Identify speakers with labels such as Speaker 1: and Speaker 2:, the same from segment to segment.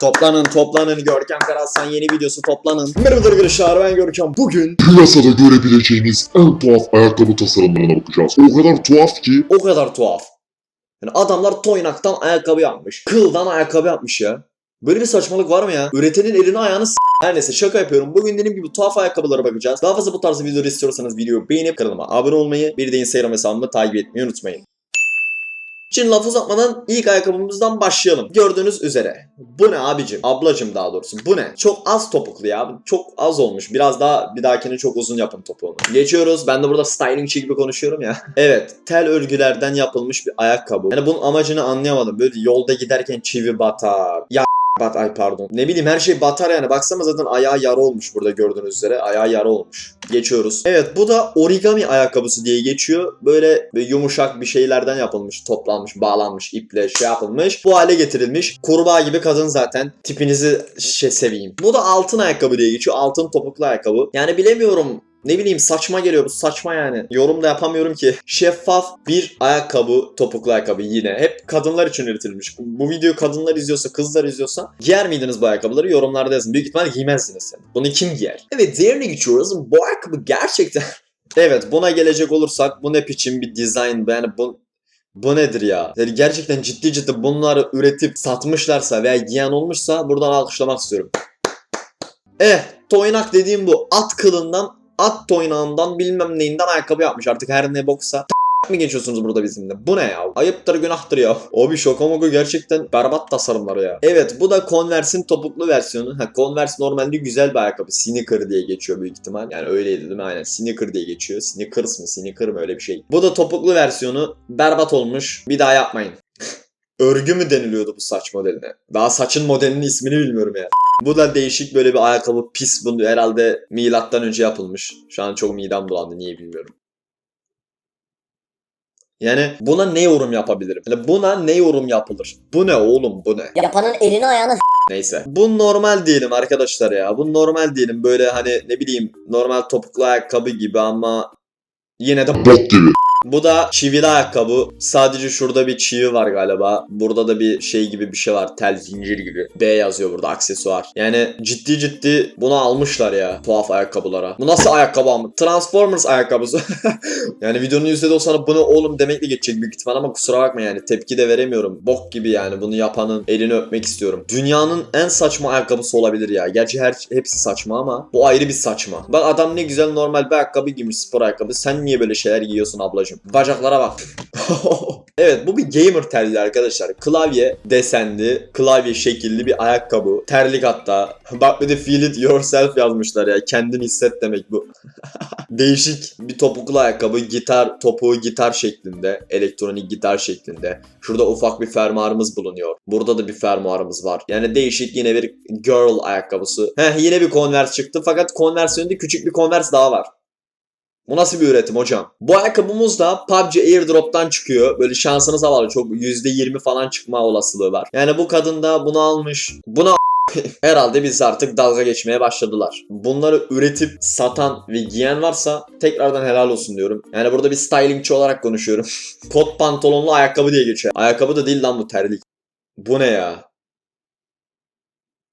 Speaker 1: Toplanın toplanın Görkem Karaslan yeni videosu toplanın. Merhaba arkadaşlar ben Görkem. Bugün
Speaker 2: Piyasada görebileceğiniz en tuhaf ayakkabı tasarımlarına bakacağız. O kadar tuhaf ki
Speaker 1: o kadar tuhaf. Yani adamlar toynaktan ayakkabı yapmış. Kıldan ayakkabı yapmış ya. Böyle bir saçmalık var mı ya? Üretenin elini ayağını s- her neyse şaka yapıyorum. Bugün dediğim gibi tuhaf ayakkabılara bakacağız. Daha fazla bu tarz videoları istiyorsanız videoyu beğenip kanalıma abone olmayı, bir de Instagram hesabımı takip etmeyi unutmayın. Şimdi laf uzatmadan ilk ayakkabımızdan başlayalım. Gördüğünüz üzere. Bu ne abicim? Ablacım daha doğrusu. Bu ne? Çok az topuklu ya. Çok az olmuş. Biraz daha bir dahakine çok uzun yapın topuğunu. Geçiyoruz. Ben de burada stylingçi gibi konuşuyorum ya. evet. Tel örgülerden yapılmış bir ayakkabı. Yani bunun amacını anlayamadım. Böyle yolda giderken çivi batar. Ya bat ay pardon. Ne bileyim her şey batar yani. Baksana zaten ayağı yara olmuş burada gördüğünüz üzere. Ayağı yara olmuş. Geçiyoruz. Evet bu da origami ayakkabısı diye geçiyor. Böyle, yumuşak bir şeylerden yapılmış, toplanmış, bağlanmış, iple şey yapılmış. Bu hale getirilmiş. Kurbağa gibi kadın zaten. Tipinizi şey seveyim. Bu da altın ayakkabı diye geçiyor. Altın topuklu ayakkabı. Yani bilemiyorum. Ne bileyim saçma geliyor bu saçma yani. Yorum da yapamıyorum ki. Şeffaf bir ayakkabı, topuklu ayakkabı yine. Hep kadınlar için üretilmiş. Bu videoyu kadınlar izliyorsa, kızlar izliyorsa giyer miydiniz bu ayakkabıları? Yorumlarda yazın. Büyük ihtimalle giymezdiniz yani. Bunu kim giyer? Evet diğerine geçiyoruz. Bu ayakkabı gerçekten... evet buna gelecek olursak bu ne biçim bir dizayn yani bu bu nedir ya? Yani gerçekten ciddi ciddi bunları üretip satmışlarsa veya giyen olmuşsa buradan alkışlamak istiyorum. Eh, toynak dediğim bu. At kılından, at toynağından bilmem neyinden ayakkabı yapmış. Artık her ne boksa. mi geçiyorsunuz burada bizimle? Bu ne ya? Ayıptır günahtır ya. Abi şaka maka gerçekten berbat tasarımları ya. Evet bu da Converse'in topuklu versiyonu. Ha, Converse normalde güzel bir ayakkabı. Sneaker diye geçiyor büyük ihtimal. Yani öyleydi değil mi? Aynen sneaker diye geçiyor. Sneakers mı? Sneaker mı? Öyle bir şey. Bu da topuklu versiyonu. Berbat olmuş. Bir daha yapmayın. Örgü mü deniliyordu bu saç modeline? Daha saçın modelinin ismini bilmiyorum ya. Bu da değişik böyle bir ayakkabı pis. Bu herhalde milattan önce yapılmış. Şu an çok midem bulandı niye bilmiyorum. Yani buna ne yorum yapabilirim? Yani buna ne yorum yapılır? Bu ne oğlum bu ne?
Speaker 3: Yapanın elini ayağını
Speaker 1: Neyse. Bu normal diyelim arkadaşlar ya. Bu normal diyelim. Böyle hani ne bileyim normal topuklu ayakkabı gibi ama yine de
Speaker 2: bok gibi.
Speaker 1: Bu da çivili ayakkabı. Sadece şurada bir çivi var galiba. Burada da bir şey gibi bir şey var. Tel zincir gibi. B yazıyor burada aksesuar. Yani ciddi ciddi bunu almışlar ya. Tuhaf ayakkabılara. Bu nasıl ayakkabı ama? Transformers ayakkabısı. yani videonun %90'ı bunu oğlum demekle geçecek büyük ihtimal ama kusura bakma yani. Tepki de veremiyorum. Bok gibi yani. Bunu yapanın elini öpmek istiyorum. Dünyanın en saçma ayakkabısı olabilir ya. Gerçi her hepsi saçma ama bu ayrı bir saçma. Bak adam ne güzel normal bir ayakkabı giymiş spor ayakkabı. Sen niye böyle şeyler giyiyorsun ablacığım? Bacaklara bak. evet bu bir gamer terliği arkadaşlar. Klavye desenli, klavye şekilli bir ayakkabı. Terlik hatta. Bak bir de feel it yourself yazmışlar ya. Kendin hisset demek bu. Değişik bir topuklu ayakkabı. Gitar, topuğu gitar şeklinde. Elektronik gitar şeklinde. Şurada ufak bir fermuarımız bulunuyor. Burada da bir fermuarımız var. Yani değişik yine bir girl ayakkabısı. Heh yine bir Converse çıktı. Fakat Converse önünde küçük bir Converse daha var. Bu nasıl bir üretim hocam? Bu ayakkabımız da PUBG Airdrop'tan çıkıyor. Böyle şansınız havalı. Çok %20 falan çıkma olasılığı var. Yani bu kadın da bunu almış. Buna Herhalde biz artık dalga geçmeye başladılar. Bunları üretip satan ve giyen varsa tekrardan helal olsun diyorum. Yani burada bir stylingçi olarak konuşuyorum. Kot pantolonlu ayakkabı diye geçiyor. Ayakkabı da değil lan bu terlik. Bu ne ya?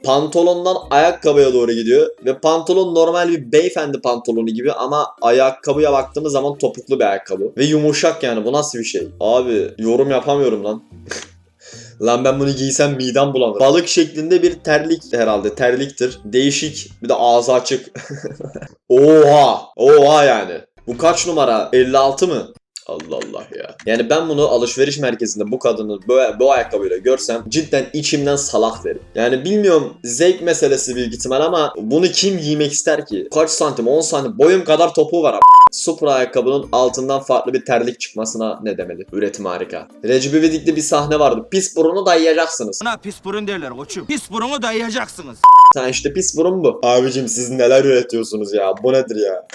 Speaker 1: Pantolondan ayakkabıya doğru gidiyor ve pantolon normal bir beyefendi pantolonu gibi ama ayakkabıya baktığımız zaman topuklu bir ayakkabı ve yumuşak yani bu nasıl bir şey? Abi yorum yapamıyorum lan. Lan ben bunu giysem midem bulanır. Balık şeklinde bir terlik herhalde. Terliktir. Değişik. Bir de ağzı açık. Oha. Oha yani. Bu kaç numara? 56 mı? Allah Allah ya. Yani ben bunu alışveriş merkezinde bu kadını bu, bu ayakkabıyla görsem cidden içimden salak derim. Yani bilmiyorum zevk meselesi büyük ihtimal ama bunu kim giymek ister ki? Kaç santim? 10 santim. Boyum kadar topuğu var. Supra ayakkabının altından farklı bir terlik çıkmasına ne demeli? Üretim harika. Recep İvedik'te bir sahne vardı. Pis burunu dayayacaksınız.
Speaker 4: Buna pis burun derler koçum. Pis burunu dayayacaksınız.
Speaker 1: Sen işte pis burun bu. Abicim siz neler üretiyorsunuz ya? Bu nedir ya?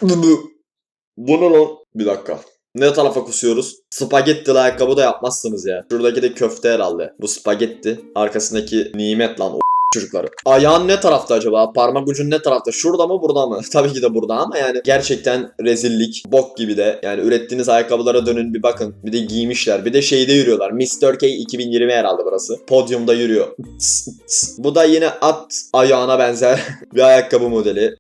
Speaker 1: Bu ne lan? Bir dakika. Ne tarafa kusuyoruz? Spagetti ayakkabı da yapmazsınız ya. Şuradaki de köfte herhalde. Bu spagetti. Arkasındaki nimet lan. O çocukları. Ayağın ne tarafta acaba? Parmak ucun ne tarafta? Şurada mı burada mı? Tabii ki de burada ama yani gerçekten rezillik. Bok gibi de. Yani ürettiğiniz ayakkabılara dönün bir bakın. Bir de giymişler. Bir de şeyde yürüyorlar. Mr. K 2020 herhalde burası. Podyumda yürüyor. Bu da yine at ayağına benzer bir ayakkabı modeli.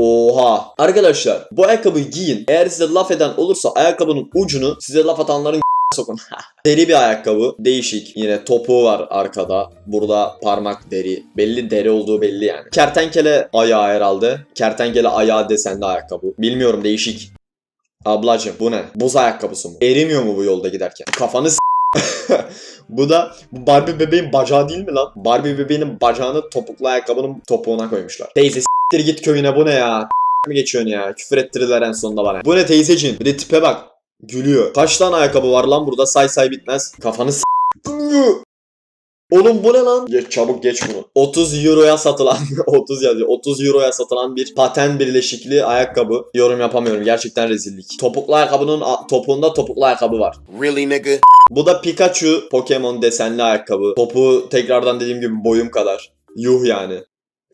Speaker 1: Oha. Arkadaşlar bu ayakkabıyı giyin. Eğer size laf eden olursa ayakkabının ucunu size laf atanların sokun. deri bir ayakkabı. Değişik. Yine topuğu var arkada. Burada parmak deri. Belli deri olduğu belli yani. Kertenkele ayağı herhalde. Kertenkele ayağı desenli ayakkabı. Bilmiyorum değişik. Ablacım bu ne? Buz ayakkabısı mı? Erimiyor mu bu yolda giderken? Kafanı Bu da Barbie bebeğin bacağı değil mi lan? Barbie bebeğinin bacağını topuklu ayakkabının topuğuna koymuşlar. Teyze s**tir git köyüne bu ne ya? mi geçiyorsun ya? Küfür ettirdiler en sonunda bana. Bu ne teyzeciğim? Bir de tipe bak. Gülüyor. Kaç tane ayakkabı var lan burada? Say say bitmez. Kafanı s**. Oğlum bu ne lan? Geç çabuk geç bunu. 30 euroya satılan 30 yazıyor. 30 euroya satılan bir paten birleşikli ayakkabı. Yorum yapamıyorum. Gerçekten rezillik. Topuklu ayakkabının topuğunda topuklu ayakkabı var.
Speaker 3: Really, nigga?
Speaker 1: Bu da Pikachu Pokemon desenli ayakkabı. Topu tekrardan dediğim gibi boyum kadar. Yuh yani.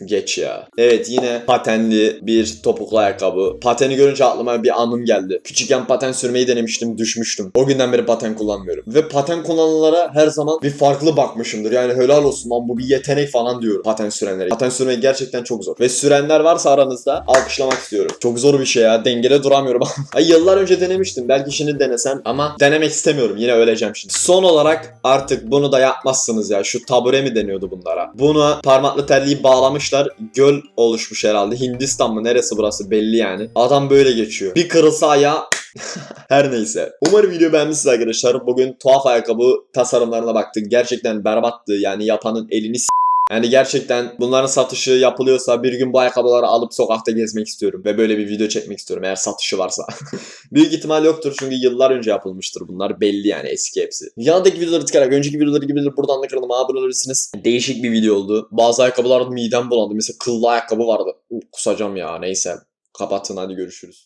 Speaker 1: Geç ya. Evet yine patenli bir topuklu ayakkabı. Pateni görünce aklıma bir anım geldi. Küçükken paten sürmeyi denemiştim, düşmüştüm. O günden beri paten kullanmıyorum. Ve paten kullananlara her zaman bir farklı bakmışımdır. Yani helal olsun lan bu bir yetenek falan diyorum paten sürenlere. Paten sürmek gerçekten çok zor. Ve sürenler varsa aranızda alkışlamak istiyorum. Çok zor bir şey ya. Dengede duramıyorum. Ay yıllar önce denemiştim. Belki şimdi denesem ama denemek istemiyorum. Yine öleceğim şimdi. Son olarak artık bunu da yapmazsınız ya. Şu tabure mi deniyordu bunlara? Bunu parmaklı terliği bağlamışlar. Göl oluşmuş herhalde. Hindistan mı neresi burası belli yani. Adam böyle geçiyor. Bir kırılsa ayağı her neyse. Umarım video beğenmişsiniz arkadaşlar. Bugün tuhaf ayakkabı tasarımlarına baktık. Gerçekten berbattı. Yani yapanın elini s- yani gerçekten bunların satışı yapılıyorsa bir gün bu ayakkabıları alıp sokakta gezmek istiyorum. Ve böyle bir video çekmek istiyorum eğer satışı varsa. Büyük ihtimal yoktur çünkü yıllar önce yapılmıştır bunlar. Belli yani eski hepsi. Yanındaki videoları tıklayarak önceki videoları gibi buradan da kanalıma abone olabilirsiniz. Değişik bir video oldu. Bazı ayakkabılarda midem bulandı. Mesela kıllı ayakkabı vardı. Uh, kusacağım ya neyse. Kapatın hadi görüşürüz.